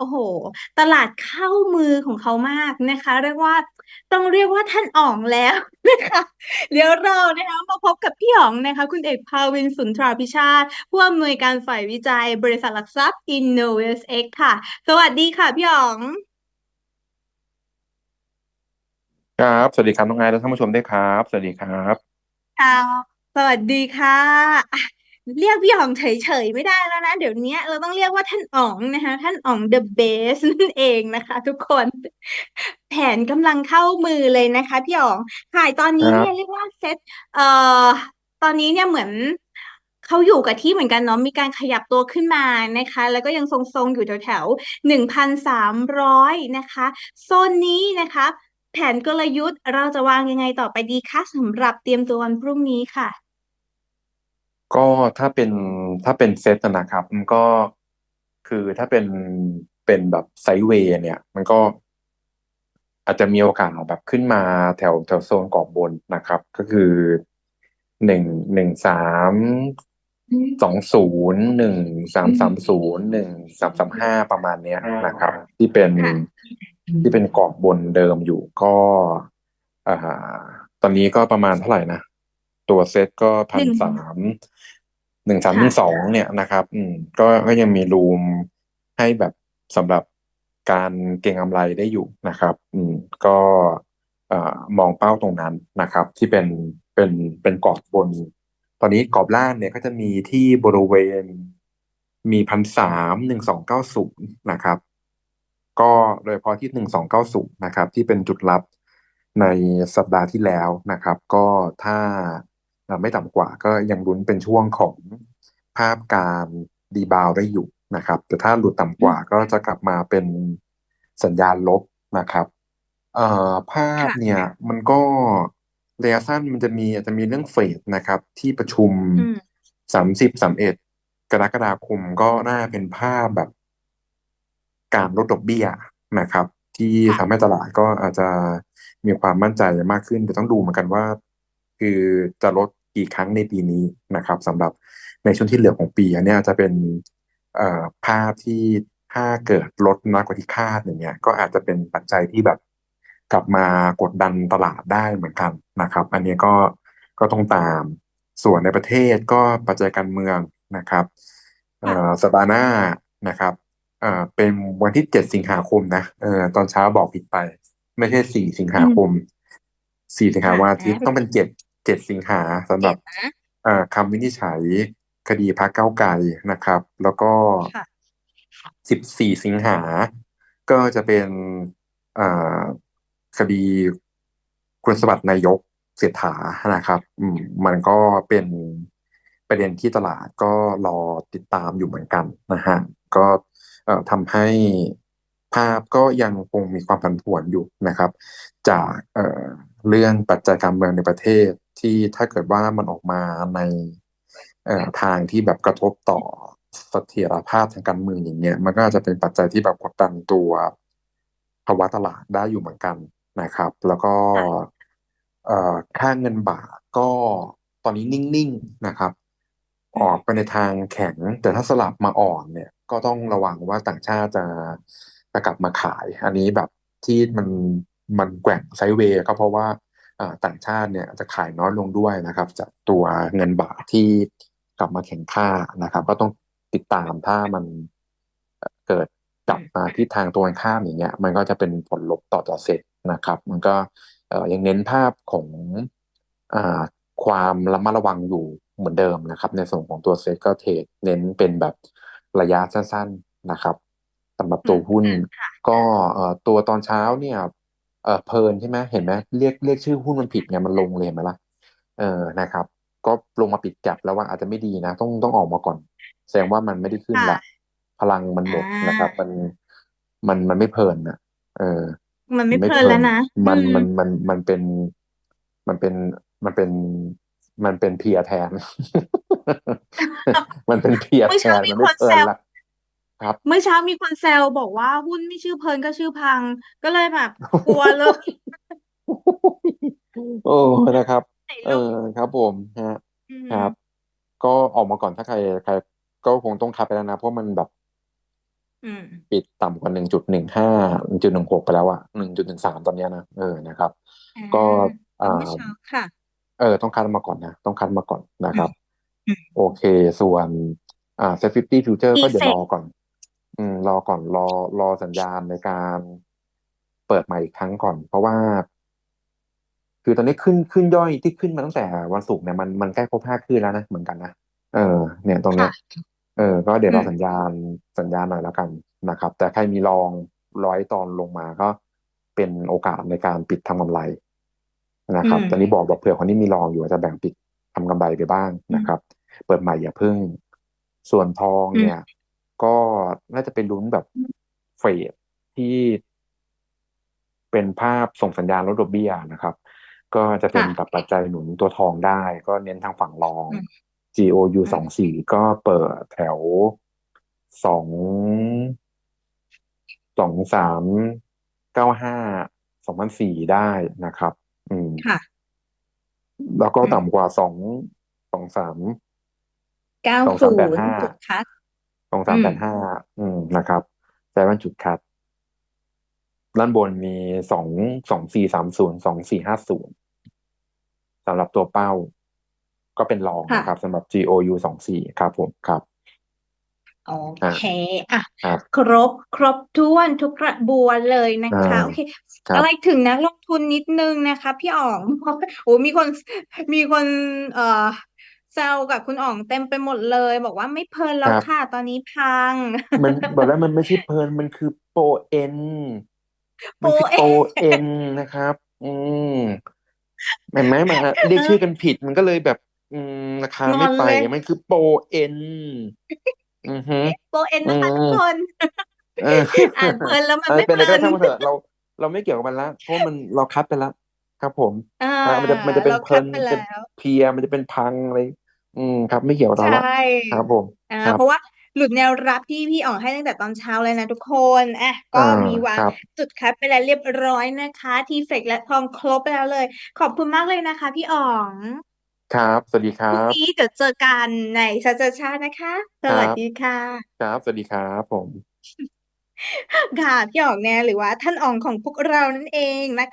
โอ้โห ตลาดเข้ามือของเขามากนะคะ เรียกว่าต้องเรียกว่าท่านอ๋องแล้วนะคะเดี๋ยวเรานะคะมาพบกับพี่อ๋องนะคะคุณเอกภาวินสุนทราพิชาติผู้อำนวยการฝ่ายวิจัย บริษัทหลักทรัพย์ InnovestX ค่ะ สวัสดีค่ะพี่อ๋องครับสวัสดีครับน้องไอซ์และท่านผู้ชมด้วยครับ สวัสดีครับค่ะสวัสดีค่ะอะ เรียกพี่อ๋องเฉยๆไม่ได้แล้วนะ เดี๋ยวนี้เราต้องเรียกว่าท่านอ๋องนะคะ ท่านอ๋อง the best นั่นเองนะคะ ทุกคน แผนกำลังเข้ามือเลยนะคะ พี่อ๋องขายตอนคนี้เนี่ยเรียกรับว่าเซ็ตเอ่อตอนนี้เนี่ยเหมือนเขาอยู่กับที่เหมือนกันเนาะมีการขยับตัวขึ้นมานะคะ แล้วก็ยังทรงๆอยู่แถวๆหนึ่งพันสามร้อยนะคะโซนนี้นะคะ แผนกลยุทธ์เราจะวางยังไงต่อไปดีคะสำหรับเตรียมตัววันพรุ่งนี้ค่ะ ก็ถ้าเป็นถ้าเป็นเซตนะครับ มันก็คือถ้าเป็นเป็นแบบไซด์เวย์เนี่ย มันก็อาจจะมีโอกาสแบบขึ้นมาแถวแถวโซนกรอบบนนะครับ ก็คือหนึ่งหนึ่งสามสองศูนย์หนึ่งสามสามศูนย์หนึ่งสามสามห้าประมาณเนี้ยนะครับ ที่เป็นค่ะที่เป็นกรอบบนเดิมอยู่ก็อ่าตอนนี้ก็ประมาณเท่าไหร่นะ ตัวเซ็ตก็พัหนึ่งนสามหนึ่งสามหนึ่งสอค่ะงเนี่ยนะครับ อืม ก็ก็ยังมีรูมให้แบบสำหรับการเก็งกำไรได้อยู่นะครับ อืม ก็เอ่อมองเป้าตรงนั้นนะครับ ที่เป็นเป็นเป็นกรอบบน ตอนนี้กรอบล่างเนี่ยก็จะมีที่บริเวณมีพันสามหนึ่งสองเก้าศูนย์นะครับ ก็โดยเฉพาะที่หนึ่งสองเก้าศูนย์นะครับ ที่เป็นจุดรับในสัปดาห์ที่แล้วนะครับ ก็ถ้าเอ่อ ไม่ต่ำกว่าก็ยังลุ้นเป็นช่วงของภาพการรีบาวด์ได้อยู่นะครับ แต่ถ้าหลุดต่ำกว่าก็จะกลับมาเป็นสัญญาณลบนะครับเอ่อภาพค่ะเนี่ยมันก็ระยะสั้นมันจะมีอาจจะมีเรื่องเฟดนะครับ ที่ประชุมอืมสามสิบสามเอ็ดกรกฎาคมก็น่าเป็นภาพแบบ การลดดอกเบี้ยนะครับ ที่ทำค่ะให้ตลาดก็อาจจะมีความมั่นใจมากขึ้นแต่ต้องดูเหมือนกันว่า คือจะลด กี่ครั้งในปีนี้นะครับสำหรับในช่วงที่เหลือของปีอันเนี้ยจะเป็นภาพที่ถ้าเกิดลดน้อยกว่าที่คาดอย่างเงี้ยก็อาจจะเป็นปัจจัยที่แบบกลับมากดดันตลาดได้เหมือนกันนะครับ อันนี้ก็ก็ต้องตามส่วนในประเทศก็ปัจจัยการเมืองนะครับสัปดาห์หน้านะครับเป็นวันที่เจ็ดสิงหาคมนะเออตอนเช้าบอกผิดไป ไม่ใช่สี่สิงหาคมสี่สิงหาค่ะวันอาทิตย์ต้องเป็นเจ็ด เจ็ดสิงหาสำหรับเจ็ดนะอ่าคำวินิจฉัยคดีพรรคก้าวไกลนะครับ แล้วก็ค่ะสิบสี่สิงหา ก็จะเป็นอ่าคดีคุณสมบัตินายกเศรษฐานะครับอืมมันก็เป็นประเด็นที่ตลาดก็รอติดตามอยู่เหมือนกันนะฮะก็เอ่อทำให้ภาพก็ยังคงมีความผันผวนอยู่นะครับ จากเอ่อเรื่องปัจจัยการเมืองในประเทศ ที่ถ้าเกิดว่ามันออกมาในทางที่แบบกระทบต่อเสถียรภาพทางการเมืองอย่างเงี้ยมันก็อาจจะเป็นปัจจัยที่แบบกดดันตัวภาวะตลาดได้อยู่เหมือนกันนะครับ แล้วก็ค่าเงินบาทก็ตอนนี้นิ่งๆนะครับ ออกไปในทางแข็ง แต่ถ้าสลับมาอ่อนเนี่ย ก็ต้องระวังว่าต่างชาติจะจะกลับมาขาย อันนี้แบบที่มันมันแกว่งไซเวย์ก็เพราะว่า ต่างชาติเนี่ยจะขายน้อยลงด้วยนะครับ จากตัวเงินบาทที่กลับมาแข็งค่านะครับ ก็ต้องติดตามถ้ามันเอ่อเกิดกลับมาทิศทางตรงกันข้ามอย่างเงี้ย มันก็จะเป็นผลลบต่อต่อเซ็ตนะครับ มันก็เอ่อยังเน้นภาพของอ่าความระมัดระวังอยู่เหมือนเดิมนะครับ ในส่วนของตัวเซ็ตก็เทรดเน้นเป็นแบบระยะสั้น ๆนะครับสำหรับอืมตัวหุ้นอืมค่ะก็เอ่อตัวตอนเช้าเนี่ย เอ่อเพลินใช่ไหมเห็นไหมเรียกเรียกชื่อหุ้นมันผิดไงมันลงเลยเห็นไหมล่ะเออนะครับ ก็ลงมาปิดแก็ปแล้วว่าอาจจะไม่ดีนะ ต้องต้องออกมาก่อน แสดงว่ามันไม่ได้ขึ้นละค่ะพลังมันอ่หมดนะครับามันมันมันไม่เพลินนะเออ มันไม่เพไม่เพลินลินแล้วนะอืมันมมันมันมันเป็นมันเป็นมันเป็นมันเป็นเพลียแทน มันเป็นเพลียแทเมื่อเช้ามีนมันไม่คนแซวเพลินละ ครับ เมื่อเช้ามีคนแซวบอกว่าหุ้นไม่ชื่อเพลินก็ชื่อพัง ก็เลยแบบกลัวเลย โอ้นะครับ ไหนเออลงครับผมฮะอืครับมก็ออกมาก่อนถ้าใครใคร ก็คงต้องคัดไปแล้วนะ เพราะมันแบบอืม ปิดต่ำกว่าหนึ่งจุดหนึ่งห้าหนึ่งจุดหนึ่งหกไปแล้วอะหนึ่งจุดหนึ่งสามตอนเนี้ยนะเออนะครับ อ่าก็แล้วอ่าเมื่อเช้าค่ะ เออ ต้องคัดมาก่อนนะ ต้องคัดมาก่อนนะครับ อืมโอเค ส่วนอ่าเซฟฟิตี้ฟิวเจอร์ก็เดี๋ยว Effect รอก่อน อืม รอก่อนรอรอสัญญาณในการเปิดใหม่อีกครั้งก่อน เพราะว่า คือตอนนี้ขึ้นขึ้นย่อยที่ขึ้นมาตั้งแต่วันศุกร์เนี่ยมันมันใกล้ครบห้าขึ้นแล้วนะเหมือนกันนะเออ เนี่ยตรงเนี้ค่ะยเออ ก็เดี๋ยวรออืมสัญญาณสัญญาณหน่อยแล้วกันนะครับ แต่ใครมีลองร้อยตอนลงมาก็เป็นโอกาสในการปิดทำกำไรนะครับอืมตอนนี้บอกบอกเผื่อคนที่มีลองอยู่อาจจะแบ่งปิดทำกำไรไปบ้างนะครับ เปิดใหม่อย่าพึ่ง ส่วนทองอืมเนี่ย ก็น่าจะเป็นลุ้นแบบเฟดที่เป็นภาพส่งสัญญาณลดดอกเบี้ยนะครับ ก็จะเป็นค่ะแบบปัจจัยหนุนตัวทองได้ ก็เน้นทางฝั่งรองอืม GOU อืสมองสี่ก็เปิดแถวสองสองสามเก้าห้าสองพันสี่ได้นะครับ อืมค่ะ แล้วก็อืมต่ำกว่าสองสองสามเก้าสองศูสามแปดนย์ห้าจุดคัด สองสามอืแปมดห้าอืมนะครับแต่ว่าจุดคัดด้านบนมีสองสองสี่สามศูนย์สองสี่ห้าศูนย์สำหรับตัวเป้า ก็เป็นรองค่ะนะครับสำหรับ GOU สองสี่ครับผมครับโออ่าเค อะครับครบ ครบถ้วนทุกกระบวนเลยนะอ่าคะ โอเคครัอะบไรถึงนักลงทุนนิดนึงนะคะ พี่อ๋องเพราะโอ้มีคน มีคน เอ่อ แซวกับคุณอ๋องเต็มไปหมดเลย บอกว่าไม่เพลินคแล้วรับ ค่ะ ตอนนี้พัง มันบอกแล้วมันไม่ใช่เพลินมันคือโปรเอ็น โปมันคือเอโปรเอ็นนะครับ อืมเห็นไหมมันอะเรียกชื่อกันผิดมันก็เลยแบบ อืมราคางไม่อนไปเลย มันคือโปรเอ็น อือฮึโปเอ็นอืนะคะทุกม คน เออ อ่านเพลินแล้วมันอะไรไม่เป็นเพอะไรลิก็น ช่างมันเถอะเราเราไม่เกี่ยวกับมันละเพราะมันเราคัดไปแล้วครับผมอ่าอ่ามันจะมันจะเป็นเราเพคัลิดนไปเป็นแล้วเพลียมันจะเป็นพังอะไร อืม ครับ ไม่เกี่ยวกับใชเราละ่ครับผม อ่า ครับเพราะว่าหลุดแนวรับที่พี่อ๋องให้ตั้งแต่ตอนเช้าเลยนะทุกคนอะก็อ่ามีวาคงรับ จุดคัดไปแล้วเรียบร้อยนะคะทีเฟกและทองครบไปแล้วเลย ขอบคุณมากเลยนะคะพี่อ๋อง ครับ สวัสดีคพรุ่งรับนี้เดี๋ยวเจอกันในชาชาชานะคะ สควัรัสบ ดีค่ะ ครับ สวัสดีครับผม ค่ะ พี่อ๋องเนี่ยหรือว่าท่านอ๋องของพวกเรานั่นเองนะคะ